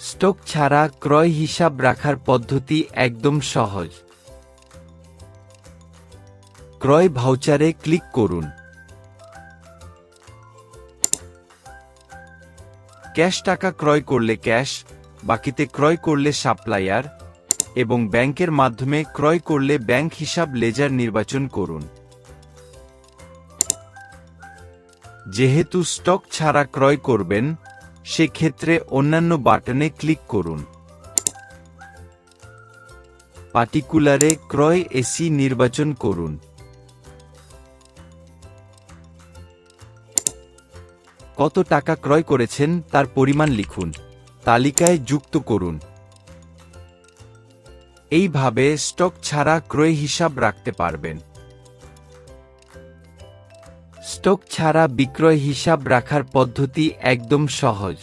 Stock ছাড়া ক্রয় হিসাব রাখার পদ্ধতি একদম সহজ। ক্রয় ভাউচারে ক্লিক করুন। ক্যাশ টাকা ক্রয় করলে ক্যাশ, বাকিতে ক্রয় করলে সাপ্লায়ার এবং ব্যাংকের মাধ্যমে ক্রয় করলে ব্যাংক হিসাব লেজার নির্বাচন করুন। যেহেতু স্টক ছাড়া ক্রয় করবেন সেক্ষেত্রে অন্যান্য বাটনে ক্লিক করুন। পার্টিকুলারে ক্রয় এসি নির্বাচন করুন। কত টাকা ক্রয় করেছেন তার পরিমাণ লিখুন। তালিকায় যুক্ত করুন। এইভাবে স্টক ছাড়া ক্রয় হিসাব রাখতে পারবেন। স্টক ছাড়া বিক্রয় হিসাব রাখার পদ্ধতি একদম সহজ।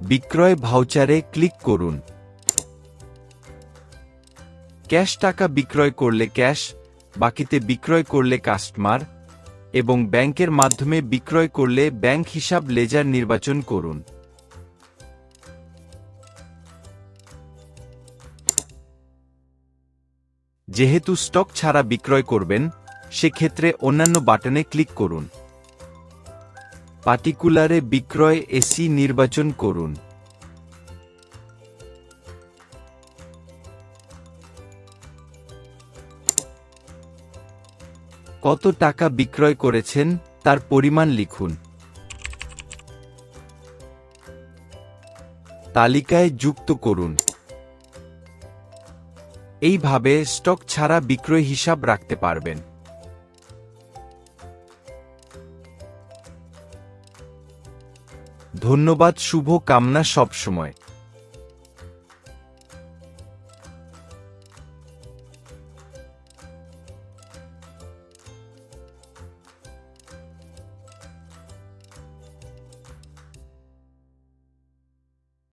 বিক্রয় ভাউচারে ক্লিক করুন। ক্যাশ টাকা বিক্রয় করলে ক্যাশ, বাকিতে বিক্রয় করলে কাস্টমার এবং ব্যাংকের মাধ্যমে বিক্রয় করলে ব্যাংক হিসাব লেজার নির্বাচন করুন। যেহেতু স্টক ছাড়া বিক্রয় করবেন, সেক্ষেত্রে অন্যান্য বাটনে ক্লিক করুন। পার্টিকুলারে বিক্রয় এসি নির্বাচন করুন। কত টাকা বিক্রয় করেছেন, তার পরিমাণ লিখুন। তালিকায় যুক্ত করুন। এইভাবে স্টক ছাড়া বিক্রয় হিসাব রাখতে পারবেন। ধন্যবাদ শুভ কামনা সবসময়।